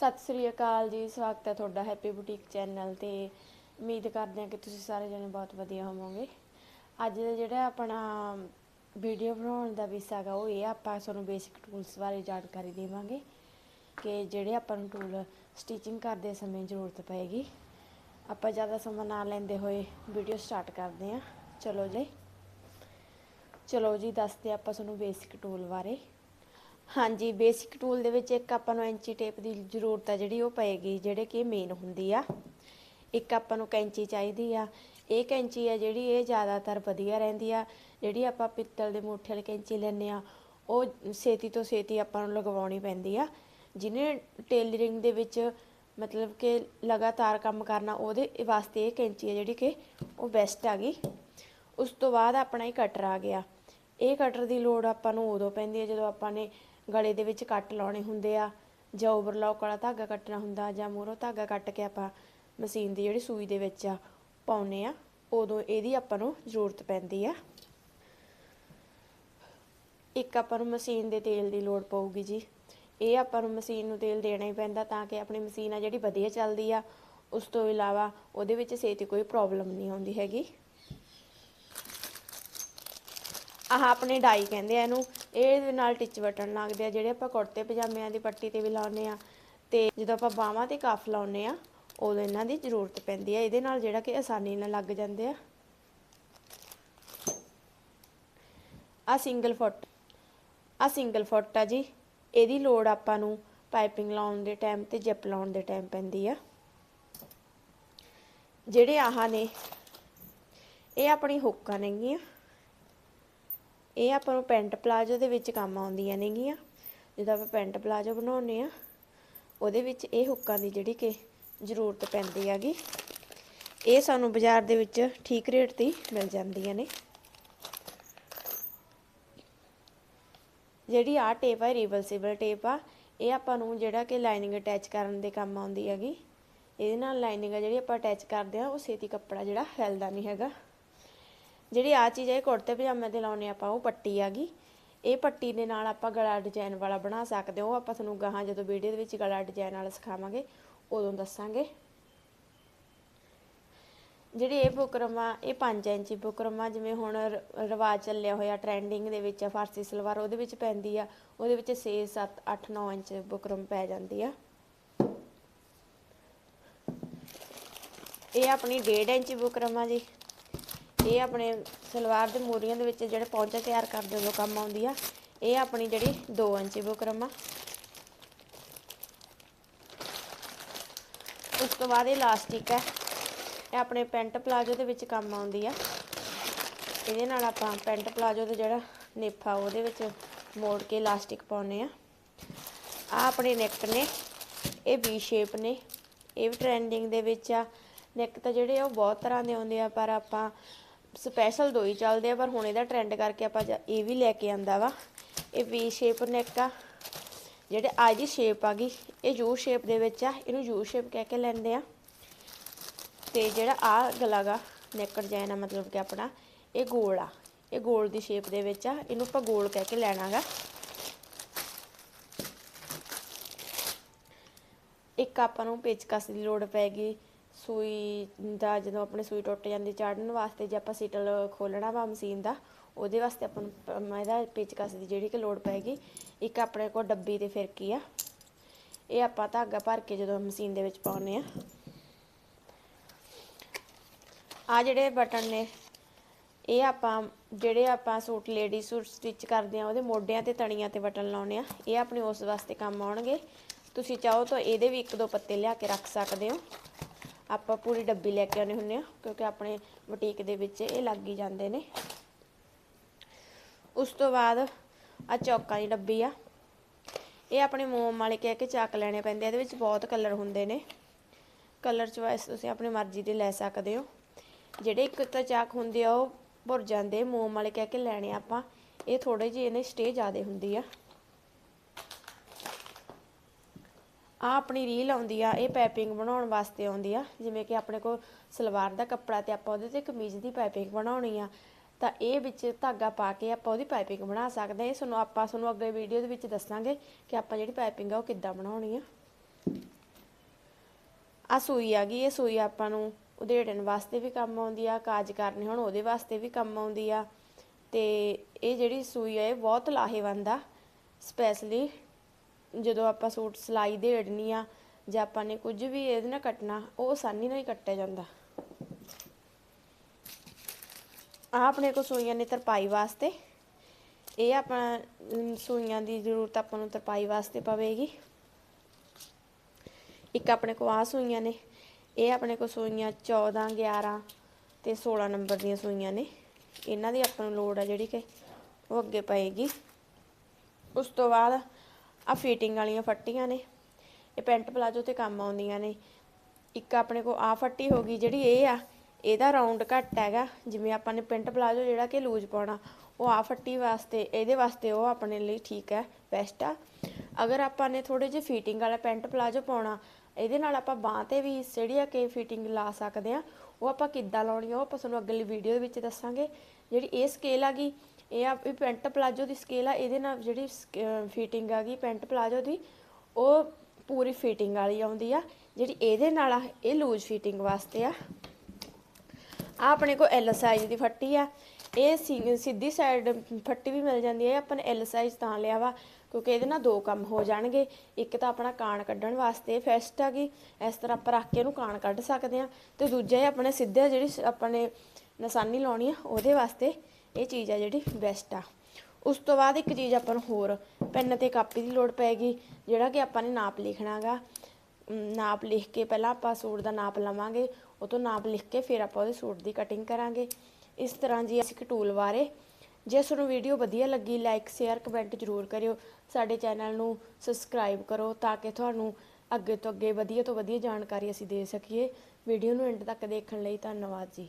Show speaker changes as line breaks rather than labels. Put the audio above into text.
ਸਤਿ ਸ੍ਰੀ ਅਕਾਲ ਜੀ, ਸਵਾਗਤ ਹੈ ਤੁਹਾਡਾ ਹੈਪੀ ਬੁਟੀਕ ਚੈਨਲ ਤੇ। ਉਮੀਦ ਕਰਦੇ ਹਾਂ ਕਿ ਤੁਸੀਂ ਸਾਰੇ ਜਣੇ ਬਹੁਤ ਵਧੀਆ ਹੋਵੋਗੇ। ਅੱਜ ਦਾ ਜਿਹੜਾ ਆਪਣਾ ਵੀਡੀਓ ਬਣਾਉਣ ਦਾ ਵਿਸ਼ਾ ਹੈਗਾ, ਉਹ ਇਹ ਆਪਾਂ ਤੁਹਾਨੂੰ ਬੇਸਿਕ ਟੂਲਸ ਬਾਰੇ ਜਾਣਕਾਰੀ ਦੇਵਾਂਗੇ ਕਿ ਜਿਹੜੇ ਆਪਾਂ ਨੂੰ ਟੂਲ ਸਟਿਚਿੰਗ ਕਰਦੇ ਸਮੇਂ ਜ਼ਰੂਰਤ ਪਏਗੀ। ਆਪਾਂ ਜ਼ਿਆਦਾ ਸਮਾਂ ਨਾ ਲੈਂਦੇ ਹੋਏ ਵੀਡੀਓ ਸਟਾਰਟ ਕਰਦੇ ਹਾਂ। ਚਲੋ ਜੀ। ਚਲੋ ਜੀ, ਦੱਸਦੇ ਆਪਾਂ ਤੁਹਾਨੂੰ ਬੇਸਿਕ ਟੂਲ ਬਾਰੇ। ਹਾਂਜੀ ਬੇਸਿਕ ਟੂਲ ਦੇ ਵਿੱਚ ਇੱਕ ਆਪਾਂ ਨੂੰ ਐਂਚੀ ਟੇਪ ਦੀ ਜ਼ਰੂਰਤ ਆ ਜਿਹੜੀ, ਉਹ ਪਏਗੀ, ਜਿਹੜੇ ਕਿ ਮੇਨ ਹੁੰਦੀ ਆ। ਇੱਕ ਆਪਾਂ ਨੂੰ ਕੈਂਚੀ ਚਾਹੀਦੀ ਆ। ਇਹ ਕੈਂਚੀ ਆ ਜਿਹੜੀ, ਇਹ ਜ਼ਿਆਦਾਤਰ ਵਧੀਆ ਰਹਿੰਦੀ ਆ। ਜਿਹੜੀ ਆਪਾਂ ਪਿੱਤਲ ਦੇ ਮੂਠੇ ਵਾਲੀ ਕੈਂਚੀ ਲੈਂਦੇ ਆ, ਉਹ ਛੇਤੀ ਤੋਂ ਛੇਤੀ ਆਪਾਂ ਨੂੰ ਲਗਵਾਉਣੀ ਪੈਂਦੀ ਆ। ਜਿਹਨੇ ਟੇਲਰਿੰਗ ਦੇ ਵਿੱਚ ਮਤਲਬ ਕਿ ਲਗਾਤਾਰ ਕੰਮ ਕਰਨਾ, ਉਹਦੇ ਵਾਸਤੇ ਇਹ ਕੈਂਚੀ ਆ ਜਿਹੜੀ ਕਿ ਉਹ ਬੈਸਟ ਆ ਗਈ। ਉਸ ਤੋਂ ਬਾਅਦ ਆਪਣਾ ਹੀ ਕਟਰ ਆ ਗਿਆ। ਇਹ ਕਟਰ ਦੀ ਲੋੜ ਆਪਾਂ ਨੂੰ ਉਦੋਂ ਪੈਂਦੀ ਹੈ ਜਦੋਂ ਆਪਾਂ ਨੇ ਗਲੇ ਦੇ ਵਿੱਚ ਕੱਟ ਲਾਉਣੇ ਹੁੰਦੇ ਆ, ਜਾਂ ਓਵਰਲੌਕ ਵਾਲਾ ਧਾਗਾ ਕੱਟਣਾ ਹੁੰਦਾ, ਜਾਂ ਮੂਹਰੋਂ ਧਾਗਾ ਕੱਟ ਕੇ ਆਪਾਂ ਮਸ਼ੀਨ ਦੀ ਜਿਹੜੀ ਸੂਈ ਦੇ ਵਿੱਚ ਆ ਪਾਉਨੇ ਆ, ਉਦੋਂ ਇਹਦੀ ਆਪਾਂ ਨੂੰ ਜ਼ਰੂਰਤ ਪੈਂਦੀ ਆ। ਇੱਕ ਆਪਾਂ ਨੂੰ ਮਸ਼ੀਨ ਦੇ ਤੇਲ ਦੀ ਲੋੜ ਪਊਗੀ ਜੀ। ਇਹ ਆਪਾਂ ਨੂੰ ਮਸ਼ੀਨ ਨੂੰ ਤੇਲ ਦੇਣਾ ਹੀ ਪੈਂਦਾ ਤਾਂ ਕਿ ਆਪਣੀ ਮਸ਼ੀਨ ਆ ਜਿਹੜੀ ਵਧੀਆ ਚੱਲਦੀ ਆ, ਉਸ ਤੋਂ ਇਲਾਵਾ ਉਹਦੇ ਵਿੱਚ ਛੇਤੀ ਕੋਈ ਪ੍ਰੋਬਲਮ ਨਹੀਂ ਆਉਂਦੀ ਹੈਗੀ। ਆਹ ਆਪਣੇ ਡਾਈ ਕਹਿੰਦੇ ਆ ਇਹਨੂੰ ਇਹਦੇ ਨਾਲ ਟਿਚ ਬਟਨ ਲੱਗਦੇ ਆ, ਜਿਹੜੇ ਆਪਾਂ ਕੁੜਤੇ ਪਜਾਮਿਆਂ ਦੀ ਪੱਟੀ ਤੇ ਵੀ ਲਾਉਨੇ ਆ। ਤੇ ਜਦੋਂ ਆਪਾਂ ਬਾਹਾਂ ਤੇ ਕਫ ਲਾਉਨੇ ਆ, ਉਦੋਂ ਇਹਨਾਂ ਦੀ ਜ਼ਰੂਰਤ ਪੈਂਦੀ ਆ, ਇਹਦੇ ਨਾਲ ਜਿਹੜਾ ਕਿ ਆਸਾਨੀ ਨਾਲ ਲੱਗ ਜਾਂਦੇ ਆ। ਆ ਸਿੰਗਲ ਫੁੱਟ ਆ ਸਿੰਗਲ ਫੁੱਟ ਆ ਜੀ। ਇਹਦੀ ਲੋੜ ਆਪਾਂ ਨੂੰ ਪਾਈਪਿੰਗ ਲਾਉਣ ਦੇ ਟਾਈਮ ਤੇ ਜਿਪ ਲਾਉਣ ਦੇ ਟਾਈਮ ਪੈਂਦੀ ਆ। ਜਿਹੜੇ ਆਹ ਨੇ, ਇਹ ਆਪਣੀ ਹੁੱਕਾਂ ਨੇਗੀਆਂ। ਇਹ ਆਪਾਂ ਨੂੰ ਪੈਂਟ ਪਲਾਜੋ ਦੇ ਵਿੱਚ ਕੰਮ ਆਉਂਦੀਆਂ ਨੇਗੀਆਂ। ਜਦੋਂ ਆਪਾਂ ਪੈਂਟ ਪਲਾਜੋ ਬਣਾਉਨੇ ਆ ਉਹਦੇ ਵਿੱਚ ਇਹ ਹੁੱਕਾਂ ਦੀ ਜਿਹੜੀ ਕਿ ਜ਼ਰੂਰਤ ਪੈਂਦੀ ਹੈਗੀ। ਇਹ ਸਾਨੂੰ ਬਾਜ਼ਾਰ ਦੇ ਵਿੱਚ ਠੀਕ ਰੇਟ ਤੇ ਮਿਲ ਜਾਂਦੀਆਂ ਨੇ। ਜਿਹੜੀ ਆ ਟੇਪ ਹੈ ਰਿਵਰਸੀਬਲ ਟੇਪ ਆ, ਇਹ ਆਪਾਂ ਨੂੰ ਜਿਹੜਾ ਕਿ ਲਾਈਨਿੰਗ ਅਟੈਚ ਕਰਨ ਦੇ ਕੰਮ ਆਉਂਦੀ ਹੈਗੀ। ਇਹਦੇ ਨਾਲ ਲਾਈਨਿੰਗ ਆ ਜਿਹੜੀ ਆਪਾਂ ਅਟੈਚ ਕਰਦੇ ਆ ਉਹ ਛੇਤੀ ਕੱਪੜਾ ਜਿਹੜਾ ਹਿਲਦਾ ਨਹੀਂ ਹੈਗਾ। ਜਿਹੜੀ ਆ ਚੀਜ਼ ਹੈ ਕੁੜਤੇ ਪਜਾਮੇ ਤੇ ਲਾਉਨੇ ਆਪਾਂ, ਉਹ ਪੱਟੀ ਆਗੀ ਇਹ ਪੱਟੀ ਦੇ ਨਾਲ ਆਪਾਂ ਗਲਾ ਡਿਜ਼ਾਈਨ ਵਾਲਾ ਬਣਾ ਸਕਦੇ ਹੋ। ਆਪਾਂ ਤੁਹਾਨੂੰ ਗਾਹਾਂ ਜਦੋਂ ਵੀਡੀਓ ਦੇ ਵਿੱਚ ਗਲਾ ਡਿਜ਼ਾਈਨ ਵਾਲਾ ਸਿਖਾਵਾਂਗੇ, ਉਦੋਂ ਦੱਸਾਂਗੇ। ਜਿਹੜੀ ਇਹ ਬੁਕਰਮ ਆ ਇਹ 5 ਇੰਚੀ ਬੁਕਰਮ, ਜਿਵੇਂ ਹੁਣ ਰਿਵਾਜ ਚੱਲਿਆ ਹੋਇਆ ਟ੍ਰੈਂਡਿੰਗ ਦੇ ਵਿੱਚ ਫਾਰਸੀ ਸਲਵਾਰ, ਉਹਦੇ ਵਿੱਚ ਪੈਂਦੀ ਆ। ਉਹਦੇ ਵਿੱਚ 6 7 8 9 ਇੰਚ ਬੁਕਰਮ ਪੈ ਜਾਂਦੀ ਆ। ਇਹ ਆਪਣੀ 1.5 ਇੰਚੀ ਬੁਕਰਮ ਆ ਜੀ। ਇਹ ਆਪਣੇ ਸਲਵਾਰ ਦੇ ਮੋਰੀਆਂ ਦੇ ਵਿੱਚ ਜਿਹੜੇ ਪੌਂਚਾ ਤਿਆਰ ਕਰਦੇ ਉਦੋਂ ਕੰਮ ਆਉਂਦੀ ਆ। ਇਹ ਆਪਣੀ ਜਿਹੜੀ 2 ਇੰਚੀ ਬੁਕਰਮ ਆ। ਉਸ ਤੋਂ ਬਾਅਦ ਇਹ ਇਲਾਸਟਿਕ ਹੈ ਇਹ ਆਪਣੇ ਪੈਂਟ ਪਲਾਜੋ ਦੇ ਵਿੱਚ ਕੰਮ ਆਉਂਦੀ ਆ। ਇਹਦੇ ਨਾਲ ਆਪਾਂ ਪੈਂਟ ਪਲਾਜੋ ਦਾ ਜਿਹੜਾ ਨੇਫਾ, ਉਹਦੇ ਵਿੱਚ ਮੋੜ ਕੇ ਇਲਾਸਟਿਕ ਪਾਉਨੇ ਆ। ਆ ਆਪਣੇ ਨੈਕ ਨੇ, ਇਹ ਵੀ ਸ਼ੇਪ ਨੇ। ਇਹ ਵੀ ਟ੍ਰੈਂਡਿੰਗ ਦੇ ਵਿੱਚ ਆ। ਨੈਕ ਤਾਂ ਜਿਹੜੇ ਆ, ਉਹ ਬਹੁਤ ਤਰ੍ਹਾਂ ਦੇ ਆਉਂਦੇ ਆ, ਪਰ ਆਪਾਂ ਸਪੈਸ਼ਲ ਦੋ ਹੀ ਚੱਲਦੇ ਆ, ਪਰ ਹੁਣ ਇਹਦਾ ਟ੍ਰੈਂਡ ਕਰਕੇ ਆਪਾਂ ਇਹ ਵੀ ਲੈ ਕੇ ਆਂਦਾ ਵਾ। ਇਹ ਵੀ ਸ਼ੇਪ ਨੈਕ ਆ, ਜਿਹੜੇ ਆ ਦੀ ਸ਼ੇਪ ਆ ਗਈ, ਇਹ ਯੂ ਸ਼ੇਪ ਦੇ ਵਿੱਚ ਆ, ਇਹਨੂੰ ਯੂ ਸ਼ੇਪ ਕਹਿ ਕੇ ਲੈਂਦੇ ਆ। ਤੇ ਜਿਹੜਾ ਆ ਗਲਾ ਗਾ ਨੈਕ ਡਿਜ਼ਾਈਨ ਆ, ਮਤਲਬ ਕਿ ਆਪਣਾ, ਇਹ ਗੋਲ ਆ। ਇਹ ਗੋਲ ਦੀ ਸ਼ੇਪ ਦੇ ਵਿੱਚ ਆ, ਇਹਨੂੰ ਆਪਾਂ ਗੋਲ ਕਹਿ ਕੇ ਲੈਣਾਗਾ ਇੱਕ ਆਪਾਂ ਨੂੰ ਪੇਚਕਸ ਦੀ ਲੋੜ ਪੈਗੀ ਸੂਈ ਦਾ ਜਦੋਂ ਆਪਣੇ ਸੂਈ ਟੁੱਟ ਜਾਂਦੀ ਚਾੜਨ ਵਾਸਤੇ ਜੇ ਆਪਾਂ ਸੀਟਲ ਖੋਲਣਾ ਵਾ ਮਸ਼ੀਨ ਦਾ, ਉਹਦੇ ਵਾਸਤੇ ਆਪਾਂ ਨੂੰ ਇਹਦਾ ਪੇਚਕਸ ਦੀ ਜਿਹੜੀ ਕਿ ਲੋੜ ਪੈਗੀ ਇੱਕ ਆਪਣੇ ਕੋਲ ਡੱਬੀ ਤੇ ਫਿਰਕੀ ਆ। ਇਹ ਆਪਾਂ ਧਾਗਾ ਭਰ ਕੇ ਜਦੋਂ ਮਸ਼ੀਨ ਦੇ ਵਿੱਚ ਪਾਉਨੇ ਆ। ਆ ਜਿਹੜੇ ਬਟਨ ਨੇ, ਇਹ ਆਪਾਂ, ਜਿਹੜੇ ਆਪਾਂ ਸੂਟ ਲੇਡੀ ਸੂਟ ਸਟਿਚ ਕਰਦੇ ਆ, ਉਹਦੇ ਮੋਢਿਆਂ ਤੇ ਤਣੀਆਂ ਤੇ ਬਟਨ ਲਾਉਣੇ ਆ। ਇਹ ਆਪਣੇ ਉਸ ਵਾਸਤੇ ਕੰਮ ਆਉਣਗੇ। ਤੁਸੀਂ ਚਾਹੋ ਤਾਂ ਇਹਦੇ ਵੀ ਇੱਕ ਦੋ ਪੱਤੇ ਲਿਆ ਕੇ ਰੱਖ ਸਕਦੇ ਹੋ। ਆਪਾਂ ਪੂਰੀ ਡੱਬੀ ਲੈ ਕੇ ਆਉਣੇ ਹੁੰਨੇ ਆ, ਕਿਉਂਕਿ ਆਪਣੇ ਬੁਟੀਕ ਦੇ ਵਿੱਚ ਇਹ ਲੱਗ ਹੀ ਜਾਂਦੇ ਨੇ। ਉਸ ਤੋਂ ਬਾਅਦ ਆ ਚੌਕਾਂ ਦੀ ਡੱਬੀ ਆ। ਇਹ ਆਪਣੇ ਮੋਮ ਵਾਲੇ ਕਹਿ ਕੇ ਚੱਕ ਲੈਣੇ ਪੈਂਦੇ ਆ, ਇਹਦੇ ਵਿੱਚ ਬਹੁਤ ਕਲਰ ਹੁੰਦੇ ਨੇ। ਕਲਰ ਚੁਆਇਸ ਤੁਸੀਂ ਆਪਣੀ ਮਰਜ਼ੀ ਦੇ ਲੈ ਸਕਦੇ ਹੋ। ਜਿਹੜੇ ਇੱਕ ਤਾਂ ਚਾਕ ਹੁੰਦੇ ਆ, ਉਹ ਭੁਰ ਜਾਂਦੇ, ਮੋਮ ਵਾਲੇ ਕਹਿ ਕੇ ਲੈਣੇ ਆਪਾਂ। ਇਹ ਥੋੜੇ ਜਿਹੇ ਇਹਨੇ ਸਟੇ ਜ਼ਿਆਦੇ ਹੁੰਦੀ ਆ। ਆ ਆਪਣੀ ਰੀਲ ਆਉਂਦੀ ਆ, ਇਹ ਪਾਈਪਿੰਗ ਬਣਾਉਣ ਵਾਸਤੇ ਆਉਂਦੀ ਆ, ਜਿਵੇਂ ਕਿ ਆਪਣੇ ਕੋਲ ਸਲਵਾਰ ਦਾ ਕੱਪੜਾ ਤੇ ਆਪਾਂ ਉਹਦੇ ਤੇ ਕਮੀਜ਼ ਦੀ ਪਾਈਪਿੰਗ ਬਣਾਉਣੀ ਆ, ਤਾਂ ਇਹ ਵਿੱਚ ਧਾਗਾ ਪਾ ਕੇ ਆਪਾਂ ਉਹਦੀ ਪਾਈਪਿੰਗ ਬਣਾ ਸਕਦੇ ਹਾਂ। ਇਹ ਤੁਹਾਨੂੰ ਆਪਾਂ ਤੁਹਾਨੂੰ ਅੱਗੇ ਵੀਡੀਓ ਦੇ ਵਿੱਚ ਦੱਸਾਂਗੇ ਕਿ ਆਪਾਂ ਜਿਹੜੀ ਪਾਈਪਿੰਗ ਆ ਉਹ ਕਿੱਦਾਂ ਬਣਾਉਣੀ ਆ। ਆ ਸੂਈ ਆ ਗਈ, ਇਹ ਸੂਈ ਆਪਾਂ ਨੂੰ ਉਧੇੜਨ ਵਾਸਤੇ ਵੀ ਕੰਮ ਆਉਂਦੀ ਆ, ਕਾਜ ਕਰਨੇ ਹੁਣ ਉਹਦੇ ਵਾਸਤੇ ਵੀ ਕੰਮ ਆਉਂਦੀ ਆ, ਤੇ ਇਹ ਜਿਹੜੀ ਸੂਈ ਆ, ਇਹ ਬਹੁਤ ਲਾਹੇਵੰਦ ਆ ਸਪੈਸ਼ਲੀ ਜਦੋਂ ਆਪਾਂ ਸੂਟ ਸਿਲਾਈ ਦੇੜਨੀ ਆ ਜਾਂ ਆਪਾਂ ਨੇ ਕੁਝ ਵੀ ਇਹਦੇ ਨਾਲ ਕੱਟਣਾ, ਉਹ ਆਸਾਨੀ ਨਾਲ ਹੀ ਕੱਟਿਆ ਜਾਂਦਾ। ਆ ਆਪਣੇ ਕੋਲ ਸੂਈਆਂ ਨੇ ਤਰਪਾਈ ਵਾਸਤੇ। ਇਹ ਆਪਾਂ ਸੂਈਆਂ ਦੀ ਜ਼ਰੂਰਤ ਆਪਾਂ ਨੂੰ ਤਰਪਾਈ ਵਾਸਤੇ ਪਵੇਗੀ। ਇੱਕ ਆਪਣੇ ਕੋਲ ਆ ਸੂਈਆਂ ਨੇ। ਇਹ ਆਪਣੇ ਕੋਲ ਸੂਈਆਂ 14 11 ਤੇ 16 ਨੰਬਰ ਦੀਆਂ ਸੂਈਆਂ ਨੇ। ਇਹਨਾਂ ਦੀ ਆਪਾਂ ਨੂੰ ਲੋੜ ਆ ਜਿਹੜੀ ਕਿ ਉਹ ਅੱਗੇ ਪਏਗੀ। ਉਸ ਤੋਂ ਬਾਅਦ ਆ ਫਿਟਿੰਗ ਵਾਲੀਆਂ ਫੱਟੀਆਂ ਨੇ। ਇਹ ਪੈਂਟ ਪਲਾਜੋ ਤੇ ਕੰਮ ਆਉਂਦੀਆਂ ਨੇ। ਇੱਕ ਆਪਣੇ ਕੋ ਆ ਫੱਟੀ ਹੋ ਗਈ ਜਿਹੜੀ ਇਹ ਆ, ਇਹਦਾ ਰਾਉਂਡ ਘੱਟ ਹੈਗਾ। ਜਿਵੇਂ ਆਪਾਂ ਨੇ ਪੈਂਟ ਪਲਾਜੋ ਜਿਹੜਾ ਕਿ ਲੂਜ਼ ਪਾਉਣਾ, ਉਹ ਆ ਫੱਟੀ ਵਾਸਤੇ, ਇਹਦੇ ਵਾਸਤੇ ਉਹ ਆਪਣੇ ਲਈ ਠੀਕ ਹੈ ਬੈਸਟ ਆ। ਅਗਰ ਆਪਾਂ ਨੇ ਥੋੜੇ ਜਿਹੇ ਫਿਟਿੰਗ ਵਾਲਾ ਪੈਂਟ ਪਲਾਜੋ ਪਾਉਣਾ, ਇਹਦੇ ਨਾਲ ਆਪਾਂ ਬਾਹ ਤੇ ਵੀ ਜਿਹੜੀ ਆ ਕੇ ਫਿਟਿੰਗ ਲਾ ਸਕਦੇ ਆ। ਉਹ ਆਪਾਂ ਕਿੱਦਾਂ ਲਾਉਣੀ ਆ, ਉਹ ਆਪਾਂ ਤੁਹਾਨੂੰ ਅਗਲੀ ਵੀਡੀਓ ਦੇ ਵਿੱਚ ਦੱਸਾਂਗੇ। ਜਿਹੜੀ ਇਹ ਸਕੇਲ ਆ ਗਈ ਇਹ ਆ ਵੀ ਪੈਂਟ ਪਲਾਜੋ ਦੀ ਸਕੇਲ ਆ, ਇਹਦੇ ਨਾਲ ਜਿਹੜੀ ਫਿਟਿੰਗ ਆ ਗਈ ਪੈਂਟ ਪਲਾਜੋ ਦੀ, ਉਹ ਪੂਰੀ ਫਿਟਿੰਗ ਵਾਲੀ ਆਉਂਦੀ ਆ, ਜਿਹੜੀ ਇਹਦੇ ਨਾਲ ਆ, ਇਹ ਲੂਜ਼ ਫਿਟਿੰਗ ਵਾਸਤੇ ਆ। ਆ ਆਪਣੇ ਕੋਲ ਐਲ ਸਾਈਜ਼ ਦੀ ਫੱਟੀ ਆ, ਇਹ ਸਿ- ਸਿੱਧੀ ਸਾਈਡ ਫੱਟੀ ਵੀ ਮਿਲ ਜਾਂਦੀ ਹੈ ਇਹ ਆਪਾਂ ਨੇ ਐਲ ਸਾਈਜ਼ ਤਾਂ ਲਿਆ ਵਾ, ਕਿਉਂਕਿ ਇਹਦੇ ਨਾਲ ਦੋ ਕੰਮ ਹੋ ਜਾਣਗੇ, ਇੱਕ ਤਾਂ ਆਪਣਾ ਕਾਣ ਕੱਢਣ ਵਾਸਤੇ ਫੈਸਟ ਆ ਗਈ, ਇਸ ਤਰ੍ਹਾਂ ਆਪਾਂ ਰੱਖ ਕੇ ਇਹਨੂੰ ਕਾਣ ਕੱਢ ਸਕਦੇ ਆ, ਤੇ ਦੂਜਾ ਇਹ ਆਪਣੇ ਸਿੱਧੇ ਜਿਹੜੀ ਆਪਣੇ ਨਿਸ਼ਾਨੀ ਲਾਉਣੀ ਆ, ਉਹਦੇ ਵਾਸਤੇ ਇਹ ਚੀਜ਼ ਆ ਜਿਹੜੀ ਬੈਸਟ ਆ। ਉਸ ਤੋਂ ਬਾਅਦ ਇੱਕ ਚੀਜ਼ ਆਪਾਂ ਨੂੰ ਹੋਰ, ਪੈਨ ਤੇ ਕਾਪੀ ਦੀ ਲੋੜ ਪੈਗੀ ਜਿਹੜਾ ਕਿ ਆਪਾਂ ਨੇ ਨਾਪ ਲਿਖਣਾਗਾ ਨਾਪ ਲਿਖ ਕੇ ਪਹਿਲਾਂ ਆਪਾਂ ਸੂਟ ਦਾ ਨਾਪ ਲਵਾਂਗੇ, ਉਹ ਤੋਂ ਨਾਪ ਲਿਖ ਕੇ ਫਿਰ ਆਪਾਂ ਉਹਦੇ ਸੂਟ ਦੀ ਕਟਿੰਗ ਕਰਾਂਗੇ। ਇਸ ਤਰ੍ਹਾਂ ਜੀ ਅਸੀਂ ਇੱਕ ਟੂਲ ਬਾਰੇ। ਜੇ ਤੁਹਾਨੂੰ ਵੀਡੀਓ ਵਧੀਆ ਲੱਗੀ ਲਾਈਕ ਸ਼ੇਅਰ ਕਮੈਂਟ ਜ਼ਰੂਰ ਕਰਿਓ। ਸਾਡੇ ਚੈਨਲ ਨੂੰ ਸਬਸਕ੍ਰਾਈਬ ਕਰੋ ਤਾਂ ਕਿ ਤੁਹਾਨੂੰ ਅੱਗੇ ਤੋਂ ਅੱਗੇ ਵਧੀਆ ਤੋਂ ਵਧੀਆ ਜਾਣਕਾਰੀ ਅਸੀਂ ਦੇ ਸਕੀਏ। ਵੀਡੀਓ ਨੂੰ ਐਂਡ ਤੱਕ ਦੇਖਣ ਲਈ ਧੰਨਵਾਦ ਜੀ।